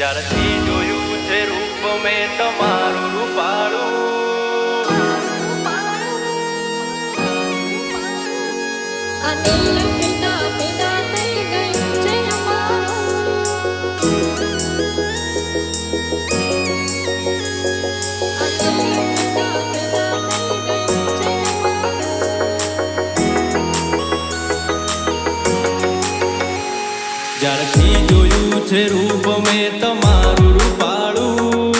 જ્યારથી જોયું છે રૂપ મેં તમારું રૂપાળું. પીડા જ્યારથી જોયું છે રૂપ મેં તમારું રૂપાળું.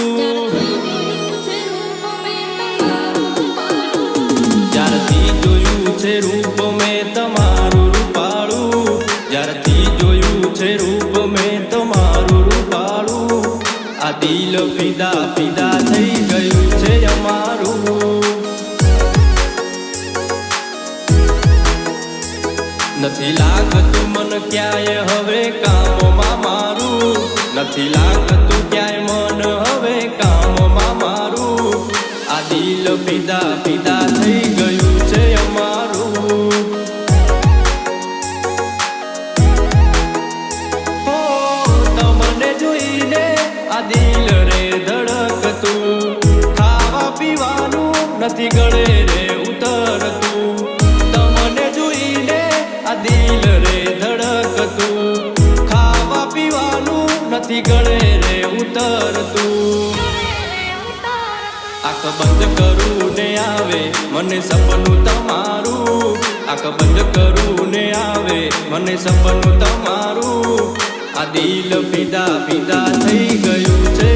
જ્યારથી જોયું છે રૂપ મેં તમારું રૂપાળું, જ્યારથી જોયું છે રૂપ મેં તમારું રૂપાળું, આ દિલ ફિદા ફિદા થઈ ગયું છે અમારું. નથી લાગતું મન ક્યાંય હવે મારું નથી લાગતું ક્યાંય મન હવે કામમાં મારું. આ દિલ પીધા પીધા થઈ નથી ગળે રે ઉતરતું આંખ બંધ કરું ને આવે, મને સપનું તમારું. આંખ બંધ કરું ને આવે, મને સપનું તમારું. આ દિલ ફિદા ફિદા થઈ ગયું છે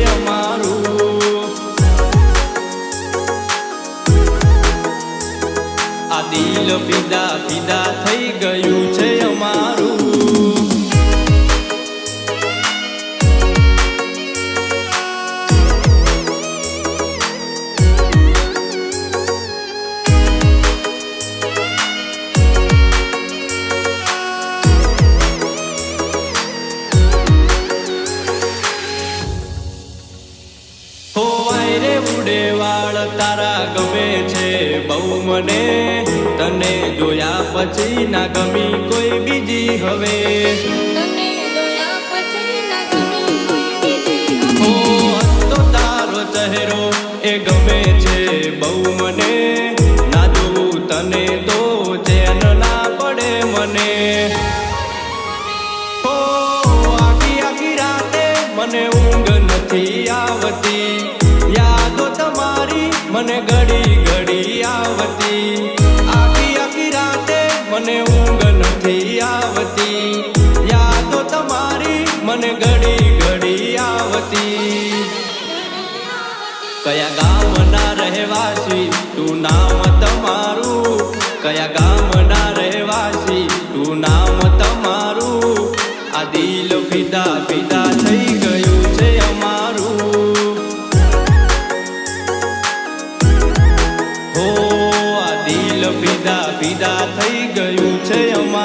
રે ઉડે વાળ તારા ગમે છે? બહુ મને તને જોયા પછી ના ગમી કોઈ બીજી હવે. હસતો તારો ચહેરો એ ગમે છે. બહુ મને ના જોવું તને તો ચેન ના પડે મને. મને ઊંઘ નથી આવતી. મને ઘડી ઘડી આવતી. આખી આખી રાતે મને ઊંઘ નથી આવતી. યાદો તમારી મને ઘડી ઘડી આવતી. કયા ગામના ગયું છે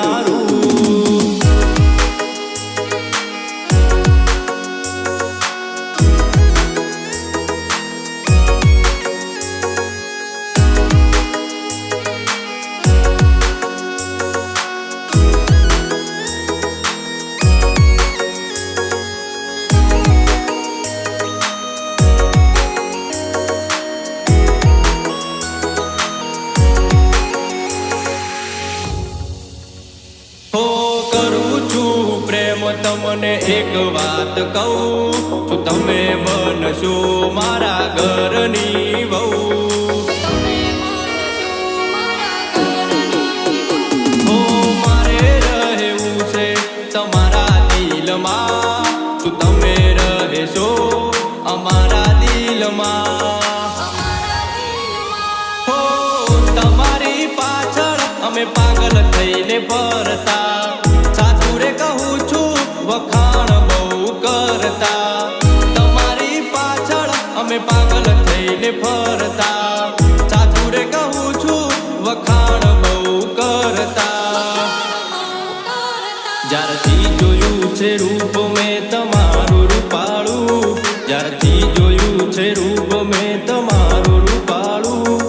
કરું છું પ્રેમ તમને એક વાત કહું છું, તમે બનશો મારા ઘરની વહુ. મારે રહેવું છે તમારા દિલમાં. શું તમે રહેશો અમારા દિલમાં? તમારી પાછળ અમે પાગલ થઈને ફરતા. વખાણ બહુ કરતા. તમારી પાછળ અમે પાગલ થઈને ફરતા. ચાચુરે કહું છું, વખાણ બહુ કરતા. જ્યારથી જોયું છે રૂપ મેં તમારું રૂપાળું, જ્યારથી જોયું છે રૂપ મેં તમારું રૂપાળું.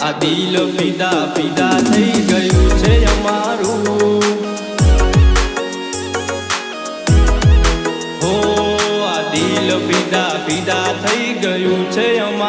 આ દિલ પીડા પીડા થઈ પીડા પીડા થઈ ગયું છે અમારું.